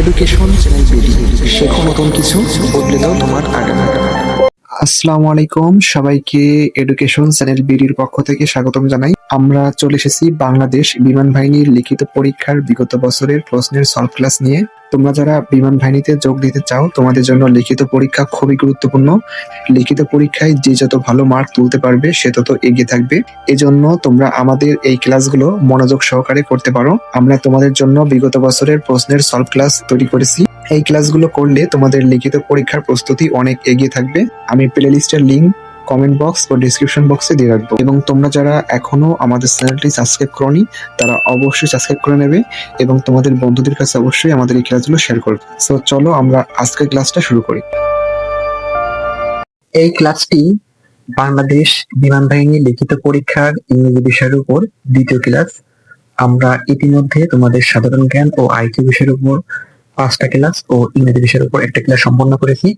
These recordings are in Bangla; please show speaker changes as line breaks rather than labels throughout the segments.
এডুকেশন শেখো নতুন কিছু, বদলে দাও তোমার আগামী আসসালামু আলাইকুম, সবাইকে এডুকেশন চ্যানেল বিডির পক্ষ থেকে স্বাগতম জানাই। আমরা চলে এসেছি বাংলাদেশ বিমান বাহিনীর লিখিত পরীক্ষার বিগত বছরের প্রশ্নের সলভ ক্লাস নিয়ে। তোমরা যারা বিমান বাহিনীতে যোগ দিতে চাও, তোমাদের জন্য লিখিত পরীক্ষা খুবই গুরুত্বপূর্ণ। লিখিত পরীক্ষায় যে যত ভালো মার্ক তুলতে পারবে, সে তত এগিয়ে থাকবে। এজন্য তোমরা আমাদের এই ক্লাসগুলো মনোযোগ সহকারে করতে পারো। আমরা তোমাদের জন্য বিগত বছরের প্রশ্নের সলভ ক্লাস তৈরি করেছি। এই ক্লাসগুলো করলে তোমাদের লিখিত পরীক্ষার প্রস্তুতি অনেক এগিয়ে থাকবে। আমি প্লে লিস্টের লিঙ্ক কমেন্ট বক্স ও ডিসক্রিপশন বক্সে দিয়ে রাখব। এবং তোমরা যারা এখনও আমাদের চ্যানেলটি সাবস্ক্রাইব করনি, তারা অবশ্যই সাবস্ক্রাইব করে নেবে এবং তোমাদের বন্ধুদের কাছে অবশ্যই আমাদের এই ক্লাসগুলো শেয়ার করবে। সো চলো আমরা আজকের ক্লাসটা শুরু করি। এই ক্লাসটি বাংলাদেশ বিমান বাহিনী লিখিত পরীক্ষার ইংরেজি বিষয়ের উপর দ্বিতীয় ক্লাস আমরা ইতিমধ্যে তোমাদের সাধারণ জ্ঞান ও আইকিউ বিষয়ের উপর পাঁচটা ক্লাস ও ইংরেজি বিষয়ের উপর একটা ক্লাস সম্পন্ন করেছি।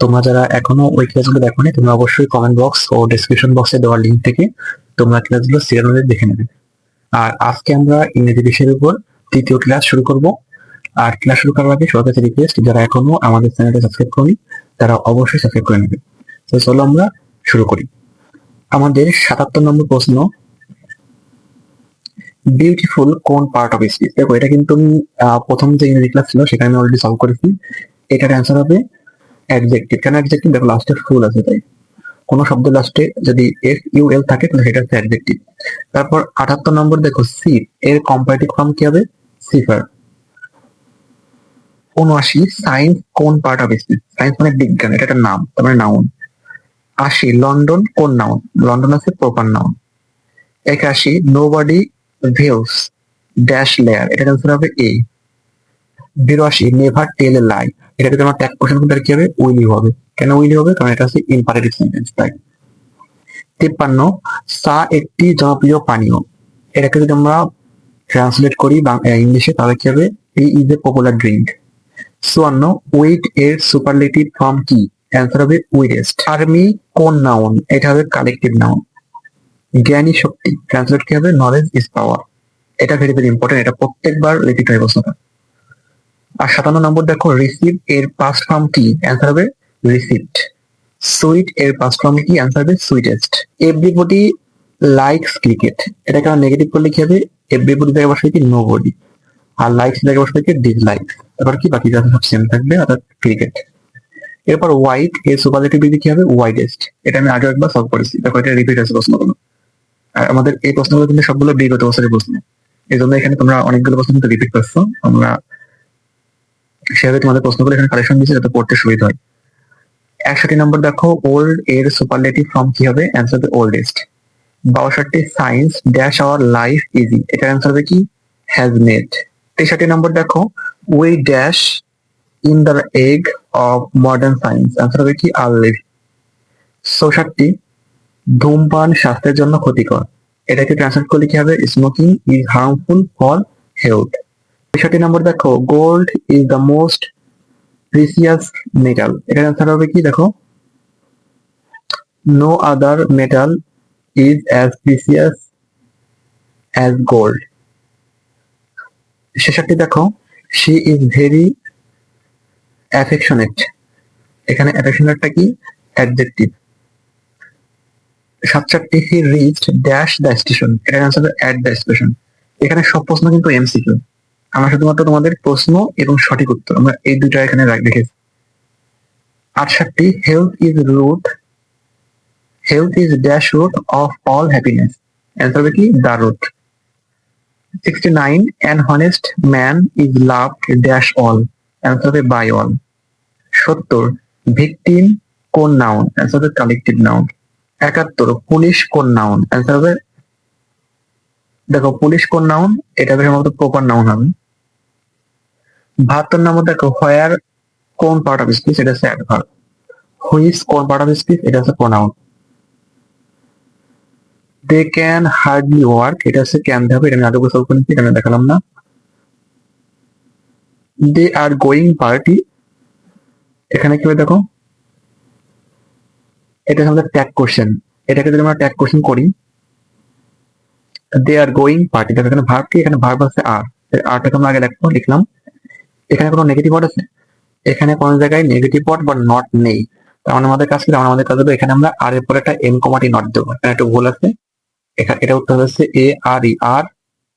তোমরা যারা এখনও ওই ক্লাসগুলো দেখোনি, তোমরা অবশ্যই কমেন্ট বক্স ও ডেসক্রিপশন বক্সে দেওয়ার লিঙ্ক থেকে তোমরা ক্লাসগুলো সিরিয়াল দেখে নেবে। আর আজকে আমরা ইংরেজি বিষয়ের উপর তৃতীয় ক্লাস শুরু করব। আর ক্লাস শুরু করার আগে সবার কাছে রিকোয়েস্ট যারা এখনও আমাদের চ্যানেলটা সাবস্ক্রাইব করনি, তারা অবশ্যই সাবস্ক্রাইব করে নেবে। তো চলো আমরা শুরু করি। আমাদের সাতাত্তর নম্বর প্রশ্ন বিউটিফুল কোন পার্ট অফ স্পিচ দেখো, এটা কিন্তু প্রথম যে ইংরেজি ক্লাস ছিল সেখানে আমি অলরেডি সলভ করেছি। এটার অ্যান্সার হবে অ্যাডজেক্টিভ কেন অ্যাডজেক্টিভ দেখো লাস্টে ফুল আছে তাই। কোন শব্দ লাস্টে যদি এফ ইউ এল থাকে, তাহলে সেটা হচ্ছে অ্যাডজেক্টিভ তারপর আটাত্তর নম্বর দেখো সি এর কম্পারেটিভ ফর্ম কি হবে? সিফার উনআশি সায়েন্স কোন পার্ট অফ স্পিচ সায়েন্স মানে বিজ্ঞান, এটা একটা নাম তার মানে নাউন আশি, লন্ডন কোন নাউন লন্ডন আছে প্রপার নাউন একাশি nobody views dash layer এটা অ্যান্সার হবে এ বিরাশি, নেভার টেল এ লাই। এটা তোমার ট্যাগ কোশ্চেন করতে কি হবে? উইলি হবে। কেন উইলি হবে? কারণ এটা হচ্ছে ইম্পারেটিভ সেন্টেন্স তাই তিপ্পান্ন, সা একটি জনপ্রিয় পানীয়। এটাকে যদি আমরা ট্রান্সলেট করি ইংলিশে, তাহলে কি হবে? ই ইজ এ পপুলার ড্রিঙ্ক চুয়ান্ন উইট এর সুপারলেটিভ ফর্ম কি? অ্যান্সার হবে উইডেস্ট আর্মি কোন নাউন এটা হবে কালেকটিভ নাউন জ্ঞানী শক্তি। ট্রান্সলেট কি হবে? নলেজ ইজ পাওয়ার এটা ভেরি ভেরি ইম্পর্টেন্ট এটা প্রত্যেকবার রিপিট হয় প্রশ্নটা আর সাতান্ন নম্বর দেখো রিসিভ এর পাস্ট ফর্ম কি? অ্যান্সার হবে রিসিভড সুইট এর পাস্ট ফর্ম কি? অ্যান্সার হবে সুইটেস্ট এভরিবডি লাইকস ক্রিকেট এটাকে আমরা নেগেটিভ করলে কি হবে? এভরিবডি জায়গায় বসবে কি? নো বডি আর লাইকস জায়গায় বসবে কি? ডিসলাইক তারপর কি বাকি যা সব সেম থাকবে? অর্থাৎ ক্রিকেট এরপর হোয়াইট এর সুপারলেটিভ ডিগ্রি কি হবে? ওয়াইডেস্ট এটা আমি আগে একবার সলভ করেছি। দেখো, এটা রিপিট আছে প্রশ্নগুলো আর আমাদের এই প্রশ্নগুলো কিন্তু সবগুলো বিগত বছরের প্রশ্ন। এই জন্য এখানে তোমরা অনেকগুলো প্রশ্ন কিন্তু রিপিট করছ। আমরা সেভাবে তোমাদের প্রশ্নগুলো এখানে কালেকশন দিয়েছি যাতে পড়তে সুবিধা হয়। একষট্টি নম্বর দেখো ওল্ড এর সুপারলেটিভ ফর্ম কি হবে? অ্যান্সার হবে ওল্ডেস্ট বাষট্টি science dash our life easy এটার অ্যান্সার হবে কি? হ্যাজ মেড তেষট্টি নম্বর দেখো we dash in the egg of modern science answer হবে কি? আর লিভ চৌষট্টি, ধূমপান স্বাস্থ্যের জন্য ক্ষতিকর। এটাকে ট্রান্সলেট করলে কি হবে? Smoking is harmful for health তেষট্টি নম্বর দেখো gold is the most precious metal এটার অ্যান্সার হবে কি? দেখো no other metal is as precious as gold ছেষট্টি দেখো শি ইজ ভেরি অ্যাফেকশনেট এখানে অ্যাফেকশনেটটা কি? অ্যাডজেক্টিভ সাতষট্টি he reached dash the station এটার অ্যান্সার অ্যাট দ্য স্টেশন এখানে সব প্রশ্ন কিন্তু এমসিকিউ আমরা শুধুমাত্র তোমাদের প্রশ্ন এবং সঠিক উত্তর। আমরা এই দুইটা এখানে রাখ- রেখেছি আটষট্টি health is root health is dash root of all happiness answer হবে কি? The root sixty nine an honest man is love dash all answer হবে বাই অল সত্তর ভিকটিম কোন নাউন অ্যান্সার হবে কালেকটিভ নাউন একাত্তর, পুলিশ, কোন নাউন অ্যান্সার হবে দেখো, পুলিশ, কোন নাউন এটা সম্ভবত প্রপার নাউন হবে। বাহাত্তর নম্বর দেখো হোয়ার কোন পার্ট অফ স্পিচ এটা হচ্ছে অ্যাডভার্ব হুইস কোন পার্ট অফ স্পিচ এটা হচ্ছে pronoun they can hardly work এটা হচ্ছে ক্যান হবে এটা আমি আগে সলভ করেছি, এটা দেখালাম না। দে আর গোয়িং পার্টি এখানে কি দেখো? এটা আমাদের ট্যাগ কোশ্চেন এটাকে যদি আমরা ট্যাগ কোশ্চেন করি দে আর গোয়িং পার্টি দেখো এখানে ভার্ব কি? এখানে ভার্ব আছে আর আরটাকে আমরা আগে লিখলাম। এখানে কোনো নেগেটিভ ওয়ার্ড আছে? এখানে কোনো জায়গায় নেগেটিভ ওয়ার্ড বা নট নেই। তার মানে আমাদের কাজ কি? তার মানে আমাদের কাজ হবে এখানে আমরা আর এর পরে একটা এম কমাটি নট দেবো। এখানে একটু ভুল আছে। এটা উত্তর হচ্ছে এ আর ই আর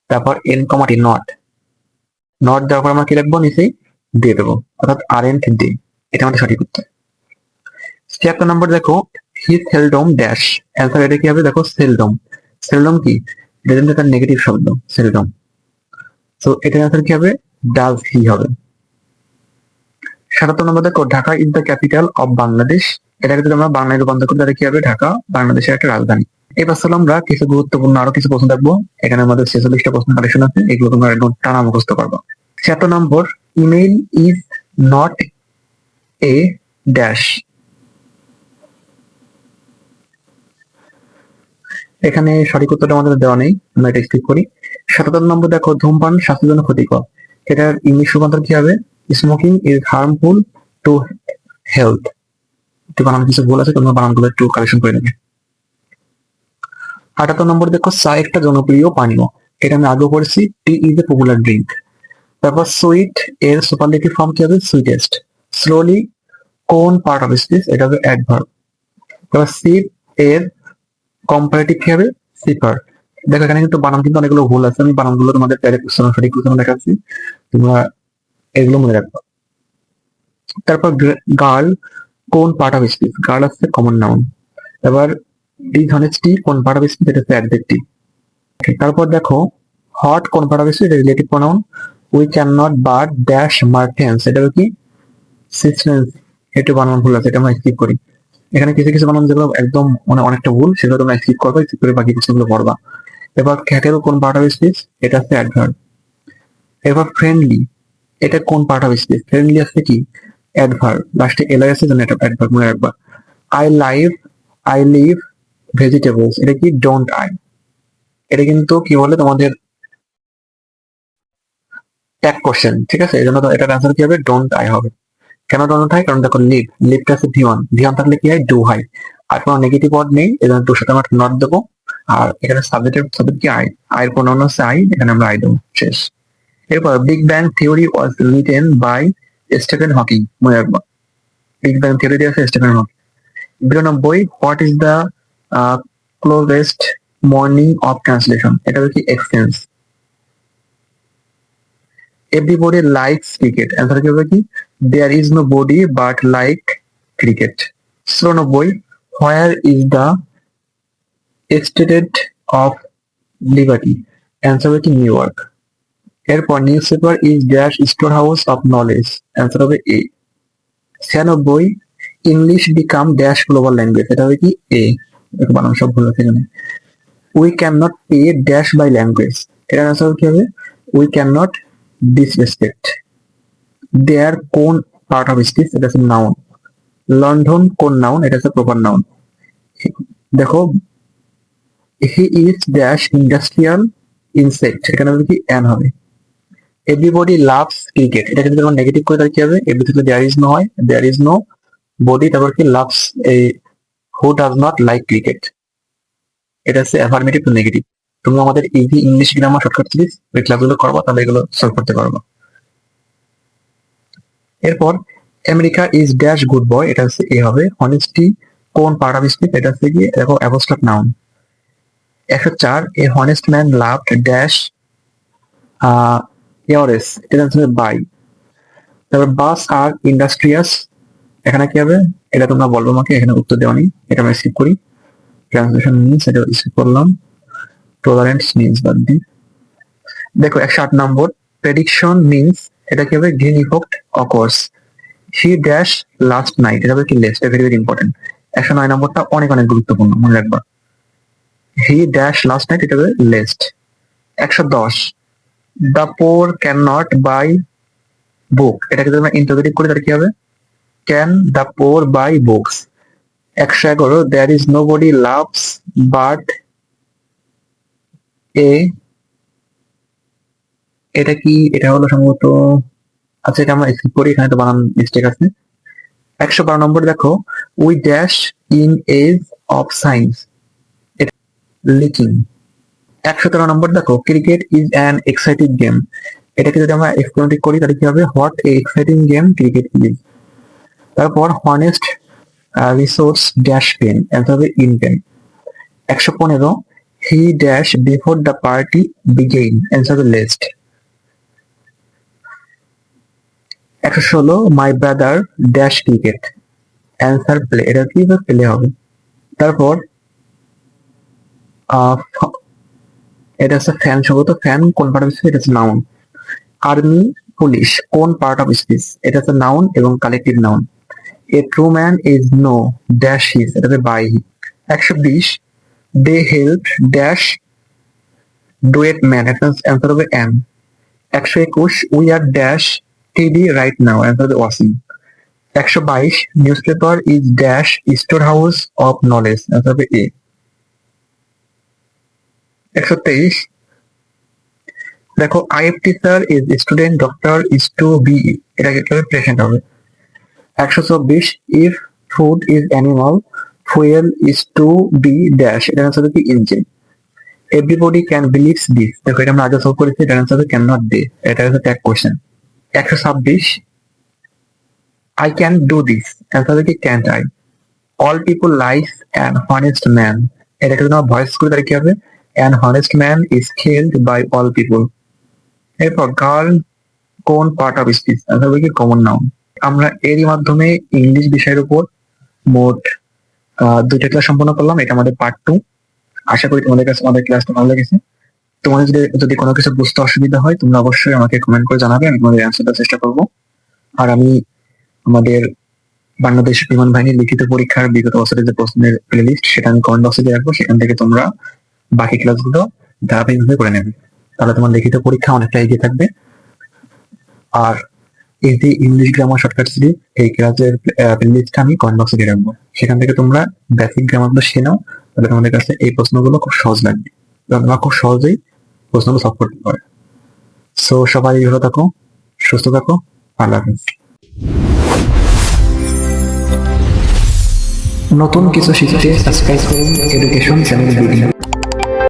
তারপর এন কমাটি নট নট দেওয়ার পর আমরা কি লিখব? নিচেই দিয়ে দেবো। অর্থাৎ আর এন ডে এটা আমাদের সঠিক উত্তর। ছিয়াত্তর নম্বর দেখো হি সেলডম ড্যাশ অ্যান্সার এটা কি হবে? দেখো সেলডম সেলডম কি? এটা একটা নেগেটিভ শব্দ সেলডম তো এটার অ্যান্সার কি হবে? ডাজ হি হবে। সাতাত্তর নম্বর দেখো Dhaka is the capital of Bangladesh. এটাকে যদি আমরা বাংলায় রূপান্তর করি, তাহলে কি হবে? ঢাকা, বাংলাদেশের একটা রাজধানী। এবার চলো আমরা কিছু গুরুত্বপূর্ণ আরও কিছু প্রশ্ন দেখব। এখানে আমাদের ছেচল্লিশটা প্রশ্ন কালেকশন আছে। এগুলো তোমরা একদম টানা মুখস্থ পারবা ছিয়াত্তর নম্বর email is not a dash এখানে সঠিক উত্তরটা আমাদের দেওয়া নেই, আমরা এটা স্কিপ করি। সাতাত্তর নম্বর দেখো, ধূমপান স্বাস্থ্যের জন্য ক্ষতিকর। এটার ইংলিশ রূপান্তর কি হবে? Smoking is harmful to health একটু বানান কিছু ভুল আছে, তোমরা বানানগুলো একটু কালেকশন করে নেবে। আটাত্তর নম্বর দেখো, চা একটা জনপ্রিয় পানীয়। এটা আমি আগেও পড়েছি tea is a popular drink তারপর সুইট এর সুপারলেটিভ ফর্ম কি হবে? সুইটেস্ট স্লোলি কোন পার্ট অফ স্পিচ এটা হবে অ্যাডভার্ব তারপর সিপ এর কম্পারেটিভ কি হবে? সিপার দেখো, এখানে কিন্তু বানান কিন্তু অনেকগুলো ভুল আছে, আমি বানানগুলো তোমাদের প্যারে সঠিক কোশ্চেন দেখাচ্ছি। তোমরা এগুলো মনে রাখবা। তারপর গার্ল কোন পার্ট অফ স্পিচ গার্ল হচ্ছে কমন নাউন এবার ডি ডিসঅনেস্টি কোন পার্ট অফ স্পিচ এটা হচ্ছে অ্যাডজেক্টিভ তারপর দেখো হট কোন part of speech relative pronoun we can not but dash Martens এটা কি? সিস্টেন্স একটু বানান ভুল আছে, এটা আমরা স্কিপ করি। এখানে কিছু কিছু বানান যেগুলো একদম মানে অনেকটা ভুল, সেগুলো তোমরা স্কিপ করবে স্কিপ করে বাকি কিছুগুলো পড়বা। এবার খ্যাটের কোন পার্ট অফ স্পিচ এটা হচ্ছে অ্যাডভার্ব এবার ফ্রেন্ডলি এটা কোন পার্ট অফ স্পিচ ফ্রেন্ডলি আছে কি? অ্যাডভার্ব লাস্টে এলআই আছে যেন এটা অ্যাডভার্ব মনে রাখবা। I live I live vegetables এটা কি? ডোন্ট আই এটা কিন্তু কি বলে? তোমাদের ট্যাগ কোশ্চেন ঠিক আছে? এই জন্য তো এটার অ্যান্সার কি হবে? ডোন্ট আই হবে। কেন ডোন্ট আই কারণ দেখো লিভ লিভটা আছে ভি ওয়ান ভি ওয়ান থাকলে কি হয়? ডু হয় আর কোনো নেগেটিভ ওয়ার্ড নেই এই জন্য সাথে আমরা নট দেবো। আর এখানে সাবজেক্টের সাবজেক্ট কি? আই আয়ের প্রোনাউন হচ্ছে আই এখানে আমরা আই দেবো। শেষ এরপর big bang theory was written by Stephen Hawking মনে রাখবা। বিগ ব্যাং থিওরি আছে স্টেফেন হকিং বিরানব্বই what is the closest morning of translation এটা হচ্ছে exchange everybody likes cricket answer কি হবে কি? There is nobody but like cricket চুরানব্বই where is the stated of liberty answer হবে কি নিউ ইয়র্ক এরপর newspaper is dash storehouse of knowledge answer হবে এ ছিয়ানব্বই English become dash global language এটা হবে কি? এ বানান সব ভুল আছে এখানে। We can not pay dash by language এটার অ্যান্সার কি হবে? We can not disrespect their কোন পার্ট অফ স্পিচ এটা হচ্ছে নাউন লন্ডন কোন নাউন এটা হচ্ছে প্রপার নাউন দেখো he is dash industrial insect এখানে কি? অ্যান হবে। এভরিবডি লাভস ক্রিকেট এটা আমরা নেগেটিভ করে, তাহলে কি হবে? এভরি থেকে দেয়ার ইজ নো হয় দেয়ার ইজ নো বডি তারপর কি লাভস এই who does not like cricket এটা হচ্ছে অ্যাফার্মেটিভ টু নেগেটিভ তুমি আমাদের easy English grammar shortcut series ওই ক্লাসগুলো করবা, তাহলে এগুলো সলভ করতে পারবা। এরপর America is dash good boy এটা হচ্ছে এ হবে। অনেস্টি কোন পার্ট অফ স্পিচ এটা হচ্ছে কি দেখো অ্যাবস্ট্রাক্ট নাউন একশো চার a honest man love dash ইয়ারেস এটা হচ্ছে বাই তারপর বাস আর ইন্ডাস্ট্রিয়াস এখানে কি হবে? এটা তোমরা বলব আমাকে, এখানে উত্তর দেওয়া নেই, এটা আমি স্কিপ করি। ট্রান্সলেশন মিনস এটা স্কিপ করলাম। টলারেন্স মিনস বাদ দিই দেখো একশো আট নম্বর প্রেডিকশন মিনস এটা কি হবে? Green effect of course he dash last night এটা হবে কি লেস্ট ভেরি ভেরি ইম্পর্টেন্ট একশো নয় নম্বরটা অনেক অনেক গুরুত্বপূর্ণ, মনে রাখবা। হি ড্যাশ লাস্ট নাইট এটা হবে লেস্ট একশো দশ। The poor can not buy book এটাকে যদি আমরা ইন্টারগ্রেটিভ করি, তাহলে কি হবে? Can the poor buy books একশো এগারো there is nobody loves but a এটা কি? এটা হলো সম্ভবত আচ্ছা এটা আমরা স্কিপ করি, এখানে তো বানান মিস্টেক আছে। একশো বারো নম্বর দেখো we dash in age of science liking একশো তেরো নম্বর দেখো cricket is an exciting game এটাকে যদি আমরা এক্সপ্লোরেটিভ করি, তাহলে কি হবে? What a exciting game cricket is তারপর honest resource dash pen answer হবে ইন পেন একশো পনেরো he dash before the party began answer হবে লেস্ট একশো ষোলো my brother dash cricket answer play এটা কি প্লে হবে। তারপর এটা হচ্ছে ফ্যান সম্ভবত ফ্যান কোন পার্ট অফ স্পিচ এটা হচ্ছে নাউন আর্মি পুলিশ কোন পার্ট অফ স্পিচ এটা হচ্ছে নাউন এবং collective noun a true man is no dash his এটা হচ্ছে বাই একশো বিশ they help dash duet man answer হবে এম একশো একুশ we are dash TV right now answer হবে ওয়াসিং একশো বাইশ news paper is dash store house of knowledge answer হবে এ একশো তেইশ। দেখো IFT sir is student doctor is to be এটা কীভাবে প্রেজেন্ট হবে? একশো চব্বিশ if food is animal fuel is to be dash এটা হবে কি? Engine everybody can believes this দেখো, এটা আমরা আগে সলভ করেছি এটা হবে ক্যান নট ডে এটা হচ্ছে ট্যাগ কোয়েশ্চেন একশো ছাব্বিশ I can do this answer হবে কি? Can't I all people life and honest man যদি আমরা ভয়েস করে তাহলে কি হবে? An honest man is held by all people এরপর গার্ল কোন পার্ট অফ স্পিচ কি কমন নাউন আমরা এরই মাধ্যমে ইংলিশ বিষয়ের উপর মোট দুইটা ক্লাস সম্পন্ন করলাম। এটা আমাদের পার্ট টু আশা করি তোমাদের কাছে আমাদের ক্লাসটা ভালো লেগেছে। তোমাদের যদি যদি কোনো কিছু বুঝতে অসুবিধা হয়, তোমরা অবশ্যই আমাকে কমেন্ট করে জানাবে। আমি তোমাদের অ্যান্সার চেষ্টা করব। আর আমি আমাদের বাংলাদেশ বিমান বাহিনীর লিখিত পরীক্ষার বিগত বছরের যে প্রশ্নের প্লেলিস্ট সেটা আমি কমেন্ট বক্সে দিয়ে রাখব। সেখান থেকে তোমরা বাকি ক্লাসগুলো ধারাবাহিকভাবে করে নেবে। তাহলে তোমার লিখিত পরীক্ষা অনেকটা এগিয়ে থাকবে। আর এই যে ইংলিশ গ্রামার শর্টকাট সিরিজ এই ক্লাসের প্লেলিস্টটা আমি কমেন্ট বক্সে দিয়ে রাখব। সেখান থেকে তোমরা বেসিক গ্রামারগুলো শিখে নাও, তাহলে তোমাদের কাছে এই প্রশ্নগুলো খুব সহজ লাগবে। তোমরা খুব সহজেই প্রশ্নগুলো সলভ করতে পারবে। সো সবাই ভালো থাকো, সুস্থ থাকো ভালো হাফেজ। নতুন কিছু শিখতে সাবস্ক্রাইব করুন এডুকেশন চ্যানেল